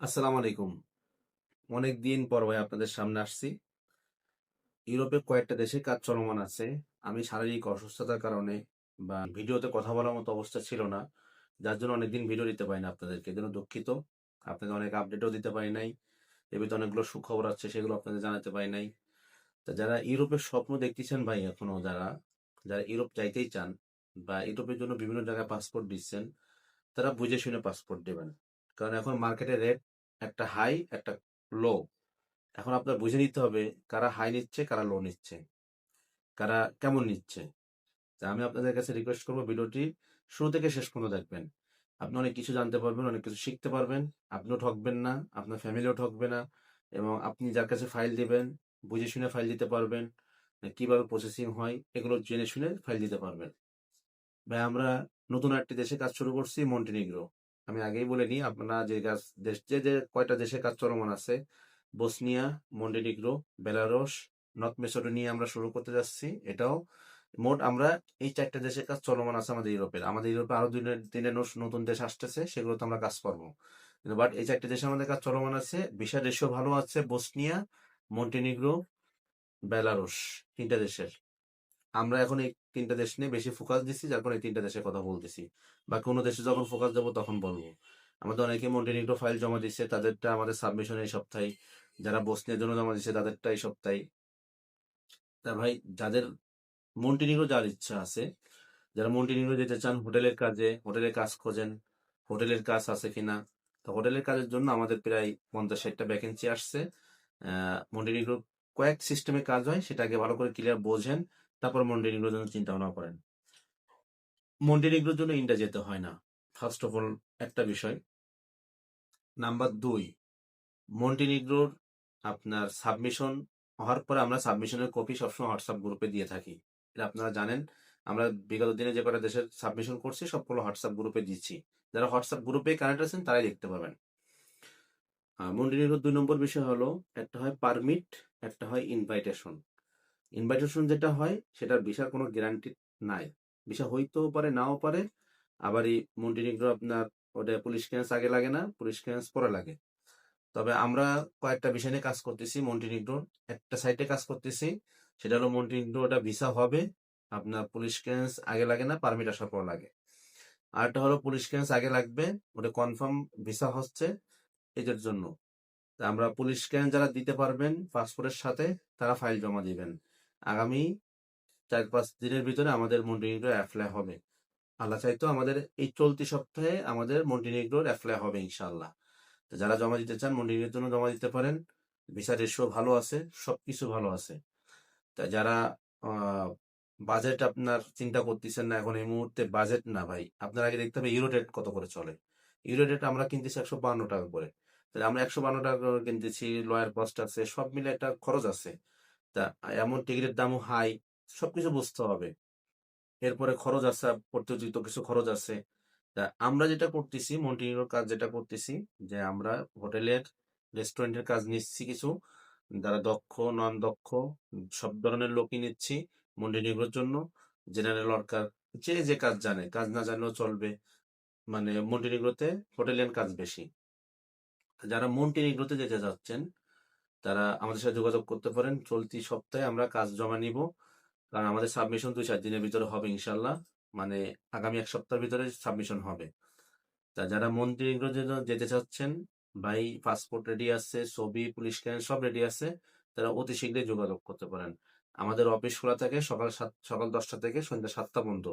আসসালামু আলাইকুম। অনেক দিন পর ভাই আপনাদের সামনে আসছি। ইউরোপে কয়েকটা দেশে কাজ চলমান আছে। আমি শারীরিক অসুস্থতার কারণে বা ভিডিওতে কথা বলার মতো অবস্থা ছিল না। যার জন্য অনেকদিন ভিডিও দিতে পারি না আপনাদেরকে। জন্য দুঃখিত। আপনাদের অনেক আপডেটও দিতে পারি নাই। ভিতরে অনেকগুলো সুখবর আছে, সেগুলো আপনাদের জানাতে পারি নাই। তা যারা ইউরোপের স্বপ্ন দেখতেছেন ভাই এখনও, যারা যারা ইউরোপ যাইতেই চান বা ইউরোপের জন্য বিভিন্ন জায়গায় পাসপোর্ট দিচ্ছেন, তারা বুঝে শুনে পাসপোর্ট দেবেন। কারণ এখন মার্কেটে রেট একটা হাই একটা লো এখন আপনার বুঝে নিতে হবে কারা হাই নিচ্ছে, কারা লো নিচ্ছে, কারা কেমন নিচ্ছে। তা আমি আপনাদের কাছে রিকোয়েস্ট করব ভিডিওটি শুরু থেকে শেষ পর্যন্ত দেখবেন। আপনি অনেক কিছু জানতে পারবেন, অনেক কিছু শিখতে পারবেন। আপনিও ঠকবেন না, আপনার ফ্যামিলিও ঠকবে না এবং আপনি যার কাছে ফাইল দিবেন, বুঝে শুনে ফাইল দিতে পারবেন কীভাবে প্রসেসিং হয়, এগুলো জেনে শুনে ফাইল দিতে পারবেন। ভাই, আমরা নতুন একটি দেশে কাজ শুরু করছি মন্টিনিগ্রো আমি আগেই বলে নিই, আপনারা যে কাজ, দেশ, যে যে কয়টা দেশে কাজ চলমান আছে, Bosnia, Montenegro, Belarus, North Macedonia আমরা শুরু করতে যাচ্ছি, এটাও মোট আমরা এই চারটা দেশে কাজ চলমান আছে আমাদের ইউরোপের। আমাদের ইউরোপে আরও দিনের দিনে নতুন দেশ আসতেছে, সেগুলোতে আমরা কাজ করব। কিন্তু বাট এই চারটে দেশে আমাদের কাজ চলমান আছে ভিসা রেশিও ভালো আছে, বসনিয়া, মন্টেনিগ্রো, বেলারস, তিনটা দেশের। আমরা এখন এই তিনটা দেশ নিয়ে বেশি ফোকাস দিছি, যার এই তিনটা দেশের কথা বলতেছি। বা কোনো দেশে যখন ফোকাস দেবো তখন বলব। আমাদের অনেকে মন্টিনিগ্রো ফাইল জমা দিচ্ছে তাদেরটা আমাদের সাবমিশন এই সপ্তাহে। যারা বসনিয়ার জন্য জমা দিচ্ছে তাদেরটা এই সপ্তাহে। তা ভাই, যাদের মন্টিনিগ্রো যার ইচ্ছা আছে, যারা মন্টিনিগ্রো যেতে চান, হোটেলের কাজে হোটেলের কাজ খোঁজেন, হোটেলের কাজ আছে কিনা, তো হোটেলের কাজের জন্য আমাদের প্রায় পঞ্চাশ ষাটটা ভ্যাকেন্সি আসছে। মন্টিনিগ্রো কয়েক সিস্টেমে কাজ হয়, সেটা আগে ভালো করে ক্লিয়ার বোঝেন, তারপর মন্টিনিগ্রোর জন্য চিন্তা ভাবনা করেন মন্টিনিগ্রোর জন্য ইন্ডিয়া যেতে হয় না। ফার্স্ট অফ অল একটা বিষয়। নাম্বার দুই মন্টিনিগ্রোর আপনার সাবমিশন হওয়ার পরে আমরা সাবমিশনের কপি সবসময় হোয়াটসঅ্যাপ গ্রুপে দিয়ে থাকি। এটা আপনারা জানেন, আমরা বিগত দিনে যে কটা দেশের সাবমিশন করছি, সবগুলো হোয়াটসঅ্যাপ গ্রুপে দিচ্ছি। যারা হোয়াটসঅ্যাপ গ্রুপে কানেক্ট আছেন, তারাই দেখতে পাবেন। মন্টিনিগ্রোর দুই নম্বর বিষয় হলো, একটা হয় পারমিট একটা হয় ইনভাইটেশন ইনভাইটেশন যেটা হয়, সেটার ভিসার কোনো গ্যারান্টি নাই। ভিসা হইতেও পারে, নাও পারে আবার এই মন্টিনিগ্রো আপনার ওটা পুলিশ ক্লিয়ারেন্স আগে লাগে না পুলিশ ক্লিয়ারেন্স পরে লাগে। তবে আমরা কয়েকটা বিষয় নিয়ে কাজ করতেছি মন্টিনিগ্রোর একটা সাইটে কাজ করতেছি, সেটা হলো মন্টিনিগ্রো ওটা ভিসা হবে, আপনার পুলিশ ক্লিয়ারেন্স আগে লাগে না পারমিট আসার পর লাগে। আরেকটা হলো পুলিশ ক্লিয়ারেন্স আগে লাগবে, ওটা কনফার্ম ভিসা হচ্ছে, এদের জন্য। আমরা পুলিশ ক্লিয়ারেন্স যারা দিতে পারবেন পাসপোর্টের সাথে, তারা ফাইল জমা দিবেন। আগামী চার পাঁচ দিনের ভিতরে আমাদের মন্টিনিগ্রো অ্যাপ্লাই হবে। আল্লাহ চাইতো আমাদের এই চলতি সপ্তাহে আমাদের মন্টিনিগ্রোর অ্যাপ্লাই হবে ইনশাল্লাহ যারা জমা দিতে চান মন্টিনিগ্রোর জন্য জমা দিতে পারেন। ভিসা রেশিও ভালো আছে, সবকিছু ভালো আছে। তা যারা বাজেট আপনার চিন্তা করতেছেন না এখন এই মুহূর্তে বাজেট না ভাই, আপনার আগে দেখতে হবে ইউরোটেট কত করে চলে। ইউরোটেট আমরা কিনতেছি একশো বান্ন টাকা করে। আমরা একশো বান্ন টাকা কিনতেছি লয়ার কস্ট আছে, সব মিলে একটা খরচ আছে। তা এমন টিকিটের দামও হাই সবকিছু বুঝতে হবে। এরপরে খরচ আছে প্রতিযোগিত কিছু খরচ আছে। তা আমরা যেটা করতেছি মন্টিনিগ্রোর কাজ যেটা করতেছি, যে আমরা হোটেলের রেস্টুরেন্টের কাজ নিচ্ছি কিছু, যারা দক্ষ নন দক্ষ সব ধরনের লোকই নিচ্ছি মন্টিনিগ্রোর জন্য জেনারেল ওয়ার্কার যে যে কাজ জানে, কাজ না জানলেও চলবে। মানে মন্টিনিগ্রোতে হোটেলিয়ান কাজ বেশি। যারা মন্টিনিগ্রোতে যেতে যাচ্ছেন তারা আমাদের সাথে যোগাযোগ করতে পারেন। চলতি সপ্তাহে আমরা কাজ জমা নিব। কারণ আমাদের সাবমিশন দুই চার দিনের ভিতরে হবে ইনশাল্লাহ মানে আগামী এক সপ্তাহের ভিতরে সাবমিশন হবে। তা যারা মন্ত্রীগুলো যেতে চাচ্ছেন, ভাই পাসপোর্ট রেডি আছে, ছবি, পুলিশ ক্যান সব রেডি আছে, তারা অতি শীঘ্রই যোগাযোগ করতে পারেন। আমাদের অফিস খোলা থাকে সকাল সাত, সকাল দশটা থেকে সন্ধ্যা সাতটা পর্যন্ত।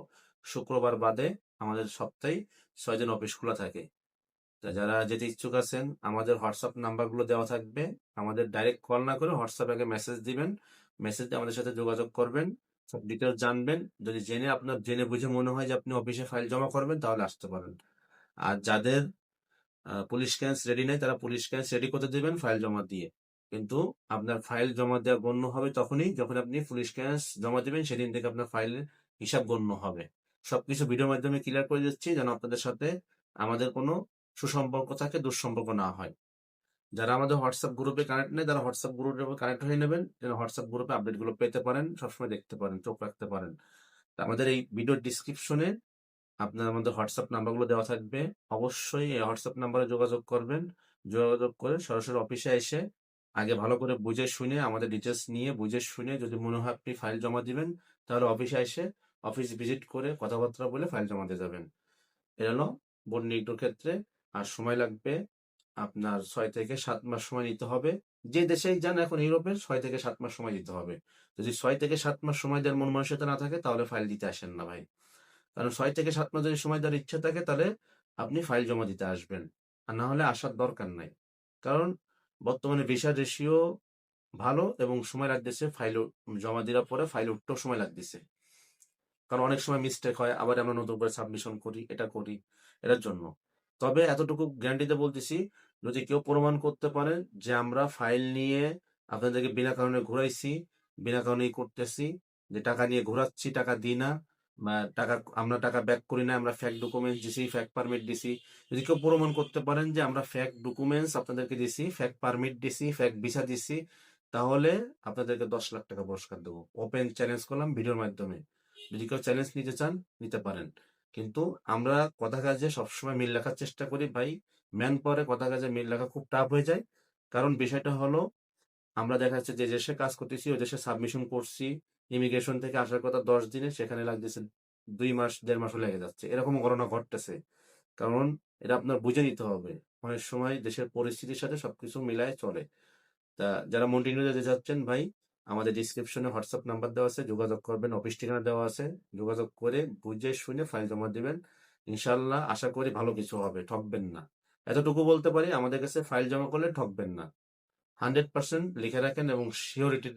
শুক্রবার বাদে আমাদের সপ্তাহে ছয় দিন অফিস খোলা থাকে। যারা যেতে ইচ্ছুক আছেন, আমাদের হোয়াটসঅ্যাপ নাম্বারগুলো দেওয়া থাকবে। আমাদের ডাইরেক্ট কল না করে হোয়াটসঅ্যাপে আগে মেসেজ দিবেন। মেসেজ দিয়ে আমাদের সাথে যোগাযোগ করবেন, সব ডিটেলস জানবেন। যদি জেনে, আপনার জেনে বুঝে মনে হয় যে আপনি অফিসে ফাইল জমা করবেন, তাহলে আসতে পারেন। আর যাদের পুলিশ ক্যান্স রেডি নেই, তারা পুলিশ ক্যান্স রেডি করতে দেবেন ফাইল জমা দিয়ে। কিন্তু আপনার ফাইল জমা দেওয়া গণ্য হবে তখনই যখন আপনি পুলিশ ক্যান্স জমা দেবেন, সেদিন থেকে আপনার ফাইলের হিসাব গণ্য হবে। সবকিছু ভিডিওর মাধ্যমে ক্লিয়ার করে দিচ্ছি যেন আপনাদের সাথে আমাদের কোনো সুসম্পর্ক থাকে, দুঃসম্পর্ক না হয়। যারা আমাদের হোয়াটসঅ্যাপ গ্রুপে কানেক্ট নেই, তারা হোয়াটসঅ্যাপ গ্রুপে কানেক্ট হয়ে নেবেন। যেন হোয়াটসঅ্যাপ গ্রুপে আপডেটগুলো পেতে পারেন, সবসময় দেখতে পারেন, চোখ রাখতে পারেন। আমাদের এই ভিডিওর ডিসক্রিপশনে আপনার আমাদের হোয়াটসঅ্যাপ নাম্বারগুলো দেওয়া থাকবে। অবশ্যই এই হোয়াটসঅ্যাপ নাম্বারে যোগাযোগ করবেন। যোগাযোগ করে সরাসরি অফিসে এসে আগে ভালো করে বুঝে শুনে, আমাদের ডিটেলস নিয়ে বুঝে শুনে যদি মনে হয় আপনি ফাইল জমা দিবেন, তাহলে অফিসে এসে অফিস ভিজিট করে কথাবার্তা বলে ফাইল জমা দিয়ে যাবেন। এটা হলো বোর্ড নিগডোর ক্ষেত্রে আর সময় লাগবে আপনার ছয় থেকে সাত মাস সময় নিতে হবে। যে দেশেই যান এখন ইউরোপের, ছয় থেকে সাত মাস সময় দিতে হবে। যদি ছয় থেকে সাত মাস সময় দেওয়ার মন মানসিকতা না থাকে, তাহলে ফাইল দিতে আসেন না ভাই। কারণ ছয় থেকে সাত মাস যদি সময় দেওয়ার ইচ্ছা থাকে, তাহলে আপনি ফাইল জমা দিতে আসবেন। আর না হলে আসার দরকার নাই। কারণ বর্তমানে ভিসা রেশিও ভালো এবং সময় লাগতেছে ফাইল জমা দেওয়ার পরে ফাইল উঠতেও সময় লাগতেছে। কারণ অনেক সময় মিস্টেক হয়, আবার আমরা নতুন করে সাবমিশন করি, এটা করি, এটার জন্য। তবে এতটুকু গ্যারান্টিতে বলতেছি, যদি কেউ প্রমাণ করতে পারে যে আমরা ফাইল নিয়ে আপনাদেরকে বিনা কারণে ঘুরাইছি, বিনা কারণেই করতেছি, যে টাকা নিয়ে ঘোরাচ্ছি, টাকা দিই না, বা টাকা, আমরা টাকা ব্যাক করি না, আমরা ফ্যাক ডকুমেন্টস দিছি ফ্যাক পারমিট দিছি, যদি কেউ প্রমাণ করতে পারেন যে আমরা ফ্যাক ডকুমেন্টস আপনাদেরকে দিছি ফ্যাক পারমিট দিছি ফ্যাক ভিসা দিছি, তাহলে আপনাদেরকে দশ লাখ টাকা পুরস্কার দেবো। ওপেন চ্যালেঞ্জ করলাম ভিডিওর মাধ্যমে। যদি কেউ চ্যালেঞ্জ নিতে চান, নিতে পারেন। কিন্তু আমরা কথা কাজে সবসময় মিল রাখার চেষ্টা করি। ভাই, ম্যান পরে কথা কাজে মিল রাখা খুব টাফ হয়ে যায়। কারণ বিষয়টা হলো, আমরা দেখা যাচ্ছে যে দেশে কাজ করতেছি, ওই দেশে সাবমিশন করছি ইমিগ্রেশন থেকে আসার কথা দশ দিনে, সেখানে লাগতেছে দুই মাস, দেড় মাসও লেগে যাচ্ছে। এরকম ঘটনা ঘটতেছে। কারণ এটা আপনার বুঝে নিতে হবে। অনেক সময় দেশের পরিস্থিতির সাথে সবকিছু মিলায় চলে। তা যারা মন্টিনিউ যেতে চাচ্ছেন ভাই আমাদের ডিসক্রিপশনে হোয়াটসঅ্যাপ নাম্বার দেওয়া আছে, যোগাযোগ করবেন অফিস ঠিকানা দেওয়া আছে। যোগাযোগ করে বুঝে শুনে ফাইল জমা দিবেন। ইনশাল্লাহ আশা করি ভালো কিছু হবে, ঠকবেন না। এতটুকু বলতে পারি, আমাদের কাছে ফাইল জমা করলে ঠকবেন না। হান্ড্রেড পার্সেন্ট লিখে রাখেন এবং সিওরিটি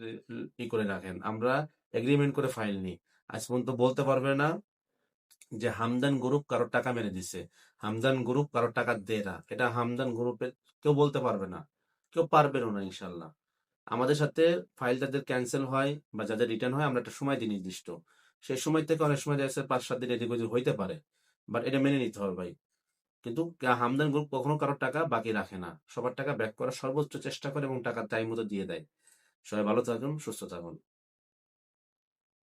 ই করে রাখেন। আমরা এগ্রিমেন্ট করে ফাইল নিই। আজ পর্যন্ত বলতে পারবে না যে হামদান গ্রুপ কারোর টাকা মেরে দিছে। হামদান গ্রুপ কারোর টাকা দেয় না। এটা হামদান গ্রুপের কেউ বলতে পারবে না। কেউ পারবেনও না ইনশাল্লাহ আমাদের সাথে ফাইল যাদের ক্যান্সেল হয় বা যাদের রিটার্ন হয়, আমরা একটা সময় দিই নির্দিষ্ট। সেই সময় থেকে অনেক সময় দেখা পাঁচ, সাত দিন এদিক ওদিক হইতে পারে বাট এটা মেনে নিতে হবে ভাই। কিন্তু হামদান গ্রুপ কখনো কারোর টাকা বাকি রাখে না। সবার টাকা ব্যাক করার সর্বোচ্চ চেষ্টা করে এবং টাকা টাইম মতো দিয়ে দেয়। সবাই ভালো থাকুন, সুস্থ থাকুন।